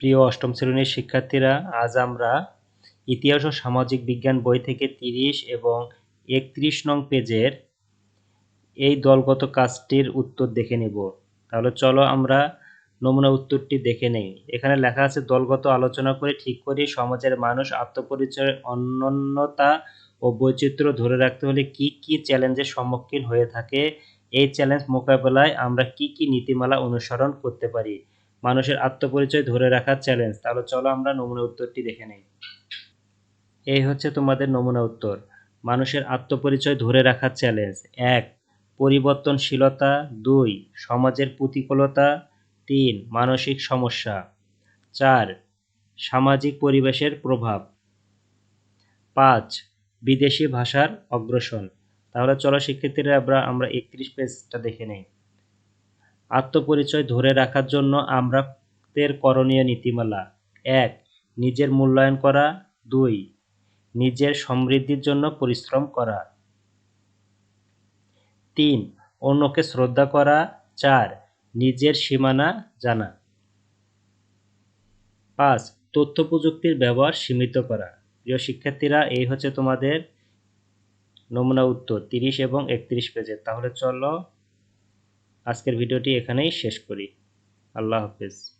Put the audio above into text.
প্রিয় অষ্টম শ্রেণির শিক্ষার্থীরা, আজ আমরা ইতিহাস ও সামাজিক বিজ্ঞান বই থেকে তিরিশ এবং একত্রিশ নং পেজের এই দলগত কাজটির উত্তর দেখে নেব। তাহলে চলো আমরা নমুনা উত্তরটি দেখে নেই। এখানে লেখা আছে, দলগত আলোচনা করে ঠিক করে সমাজের মানুষ আত্মপরিচয়ের অনন্যতা ও বৈচিত্র্য ধরে রাখতে হলে কি কি চ্যালেঞ্জের সম্মুখীন হয়ে থাকে, এই চ্যালেঞ্জ মোকাবেলায় আমরা কি কি নীতিমালা অনুসরণ করতে পারি মানুষের আত্মপরিচয় ধরে রাখার চ্যালেঞ্জ তাহলে চলো আমরা নমুনা উত্তরটি দেখে নেই। এই হচ্ছে তোমাদের নমুনা উত্তর। মানুষের আত্মপরিচয় ধরে রাখার চ্যালেঞ্জ এক, পরিবর্তনশীলতা। দুই, সমাজের প্রতিকূলতা। তিন, মানসিক সমস্যা। চার, সামাজিক পরিবেশের প্রভাব। পাঁচ, বিদেশি ভাষার অগ্রসর। তাহলে চলো শিক্ষার্থীরা আমরা আমরা একত্রিশ পেজটা দেখে নেই। আত্মপরিচয় ধরে রাখার জন্য আমরা দের করণীয় নীতিমালা। এক, নিজের মূল্যায়ন করা। দুই, নিজের সমৃদ্ধির জন্য পরিশ্রম করা। তিন, অন্যকে শ্রদ্ধা করা। চার, নিজের সীমানা জানা। পাঁচ তথ্য প্রযুক্তির ব্যবহার সীমিত করা। প্রিয় শিক্ষার্থীরা, এই হচ্ছে তোমাদের নমুনা উত্তর তিরিশ এবং একত্রিশ পেজের। তাহলে চলো আজকের ভিডিওটি এখানেই শেষ করি। আল্লাহ হাফেজ।